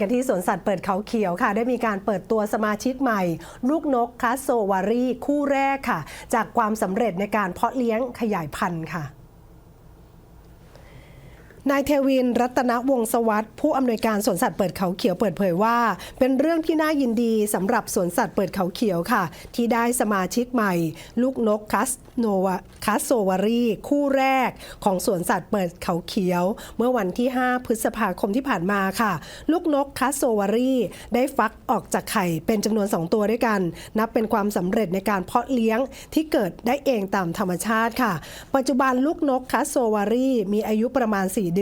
กันที่สวนสัตว์เปิดเขาเขียวค่ะ ได้มีการเปิดตัวสมาชิกใหม่ ลูกนกคัสโซวารีคู่แรกค่ะ จากความสำเร็จในการเพาะเลี้ยงขยายพันธุ์ค่ะ นายเทวินรัตนวงศวัสดิ์ผู้อำนวยการสวนสัตว์เปิดเขาเขียวเปิดเผยว่า เป็นเรื่องที่น่ายินดีสำหรับสวนสัตว์เปิดเขาเขียวค่ะ ที่ได้สมาชิกใหม่ ลูกนกคัสโนวาคัสโซวารีคู่แรกของสวนสัตว์เปิดเขาเขียว เมื่อวันที่ 5 พฤษภาคมที่ผ่านมาค่ะ ลูกนกคัสโซวารีได้ฟักออกจากไข่เป็นจำนวน 2 ตัวด้วยกัน นับเป็นความสำเร็จในการเพาะเลี้ยงที่เกิดได้เองตามธรรมชาติค่ะ ปัจจุบันลูกนกคัสโซวารีมีอายุประมาณ 4 เด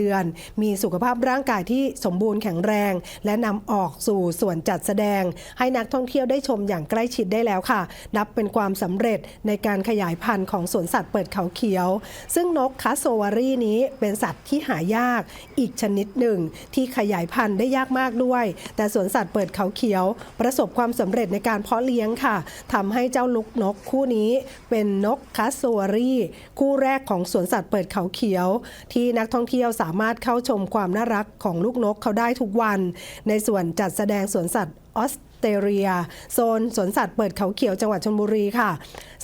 ือนมีสุขภาพร่างกายที่สมบูรณ์แข็งแรง และนำออกสู่ส่วนจัดแสดง ให้นักท่องเที่ยวได้ชมอย่างใกล้ชิดได้แล้วค่ะ นับเป็นความสำเร็จในการขยายพันธุ์ของสวนสัตว์เปิดเขาเขียว ซึ่งนกคัสโซวารีนี้เป็นสัตว์ที่หายากอีกชนิดหนึ่ง ที่ขยายพันธุ์ได้ยากมากด้วย แต่สวนสัตว์เปิดเขาเขียว ประสบความสำเร็จในการเพาะเลี้ยงค่ะทำให้เจ้าลูกนกคู่นี้ เป็นนกคัสโซวารีคู่แรกของสวนสัตว์เปิดเขาเขียว ที่นักท่องเที่ยวสาามารถเข้าชมความน่ารักของลูกนกเขาได้ทุกวัน ในส่วนจัดแสดงสวนสัตว์ออสเตรเลีย โซนสวนสัตว์เปิดเขาเขียวจังหวัดชลบุรีค่ะ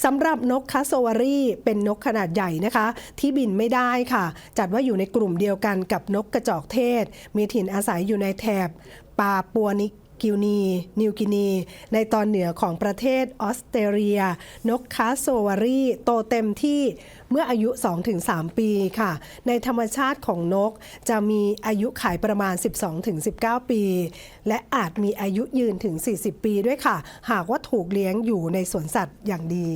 สำหรับนกคาโซวารีเป็นนกขนาดใหญ่นะคะ ที่บินไม่ได้ค่ะ จัดว่าอยู่ในกลุ่มเดียวกันกับนกกระจอกเทศ มีถิ่นอาศัยอยู่ในแถบปาปัวนิ กิวนี นิวกินี ในตอนเหนือของประเทศออสเตรเลีย นกคาสโซวารีโตเต็มที่เมื่ออายุ 2-3 ปีค่ะ ในธรรมชาติของนกจะมีอายุขายประมาณ 12-19 ปี และอาจมีอายุยืนถึง 40 ปีด้วยค่ะ หากว่าถูกเลี้ยงอยู่ในสวนสัตว์อย่างดี